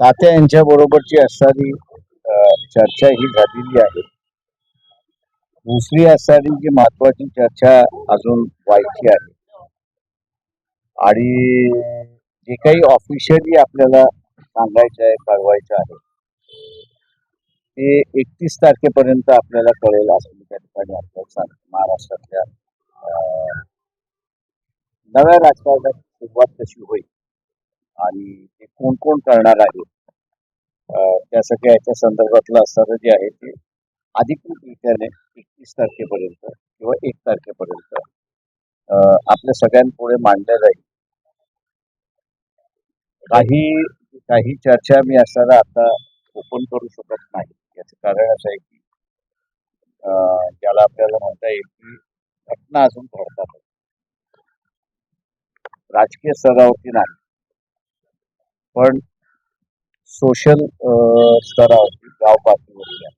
तात्या यांच्या बरोबरची असणारी चर्चा ही झालेली आहे. दुसरी असणारी जी महत्वाची चर्चा अजून व्हायची आहे. आणि जे काही ऑफिशियली आपल्याला सांगायचं आहे कळवायचं आहे ते एकतीस तारखेपर्यंत आपल्याला कळेल असं मी त्या ठिकाणी आपल्याला सांगतो. महाराष्ट्रातल्या नव्या राजकारणाची सुरुवात कशी होईल. आणि ते कोण कोण करणार आहे? त्या सगळ्या याच्या संदर्भातलं असणारं जे आहे ते अधिकृत रीत्याने एकतीस तारखेपर्यंत किंवा एक तारखेपर्यंत. आपल्या सगळ्यांपुढे मांडलं जाईल. काही काही चर्चा मी असणारा आता ओपन करू शकत नाही. याचं कारण असं आहे की ज्याला आपल्याला म्हणता येईल की घटना अजून घडतात राजकीय स्तरावरती नाही. पण सोशल स्तरावरती गाव पातळीवरती आहे.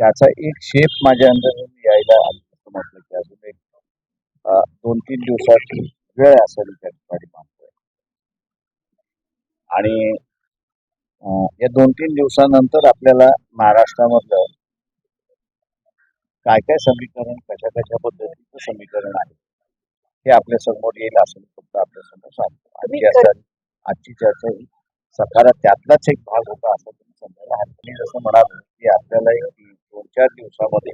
त्याचा एक शेप माझ्या अंदाजाने यायला असं म्हटलं की अजून एक दोन तीन दिवसाची वेळ असेल त्या ठिकाणी मानतोय आणि या दोन तीन दिवसानंतर आपल्याला महाराष्ट्रामधलं काय काय समीकरण कशा कशा पद्धतीचं समीकरण आहे हे आपल्यासमोर येईल असं मी फक्त आपल्यासमोर सांगतो आणि आजची चर्चा ही सकारात त्यातलाच एक भाग होता असं तुम्ही समजायला हरकत नाही. जसं म्हणाल की आपल्याला एक दोन चार दिवसामध्ये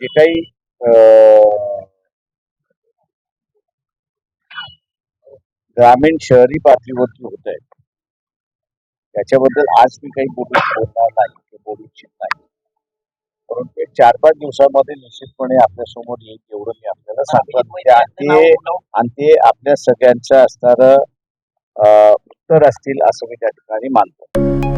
जे काही अं, ग्रामीण शहरी पातळीवरती होत आहे त्याच्याबद्दल आज मी काही बोलू बोलणार नाही बोलू इच्छित नाही. परंतु चार पाच दिवसामध्ये निश्चितपणे आपल्यासमोर येईल एवढं मी आपल्याला सांगतो. आणि ते- आणि ते आणि ते आपल्या सगळ्यांचं असणारं उत्तर असतील असं मी त्या ठिकाणी मानतो.